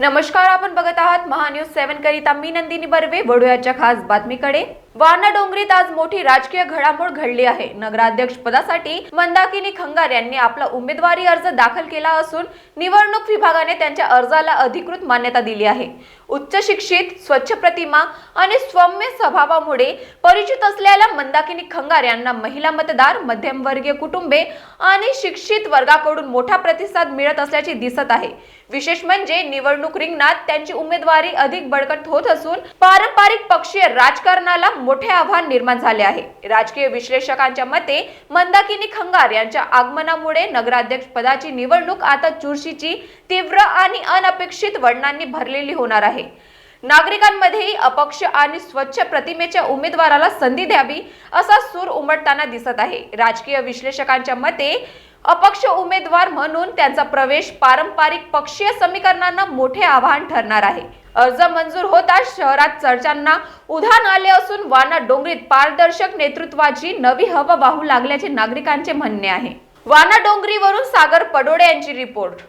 नमस्कार आपण बघत आहात महान्यूज सेव्हन करिता. मी नंदिनी बर्वे वडोयाच्या खास बातमीकडे. वारणा डोंगरीत आज मोठी राजकीय घडामोड घडली आहे. नगराध्यक्ष पदासाठी मंदाकिनी खंगार यांनी आपला उमेदवारी अर्ज दाखल केला असून निवडणूक विभागाने त्यांच्या अर्जाला अधिकृत मान्यता दिली आहे. उच्च शिक्षित स्वच्छ प्रतिमा आणि सौम्य स्वभावामुळे परिचित असलेल्या मंदाकिनी खंगार यांना महिला मतदार मध्यमवर्गीय कुटुंबे आणि शिक्षित वर्गाकडून मोठा प्रतिसाद मिळत असल्याचे दिसत आहे. विशेष म्हणजे निवडणूक रिंगणात त्यांची उमेदवारी अधिक बळकट होत असून पारंपरिक पक्षीय राजकारणाला मोठे आव्हान निर्माण झाले आहे. राजकीय विश्लेषकांच्या मते मंदाकिनी खंगार यांच्या आगमनामुळे नगराध्यक्ष पदाची निवडणूक आता चुरशीची तीव्र आणि अनपेक्षित वळणांनी भरलेली होणार आहे. नागरिकांमध्येही अपक्ष आणि स्वच्छ प्रतिमेच्या उमेदवाराला संधी द्यावी असा सूर उमटताना दिसत आहे. राजकीय विश्लेषकांच्या मते अपक्ष उमेदवार म्हणून त्यांचा प्रवेश पारंपरिक पक्षीय समीकरणांना मोठे आव्हान ठरणार आहे. अर्ज मंजूर होताच शहरात चर्चांना उधाण आले असून वाना डोंगरीत पारदर्शक नेतृत्वाची नवी हवा वाहू लागल्याचे नागरिकांचे म्हणणे आहे. वाना डोंगरीवरून सागर पडोडे यांची रिपोर्ट.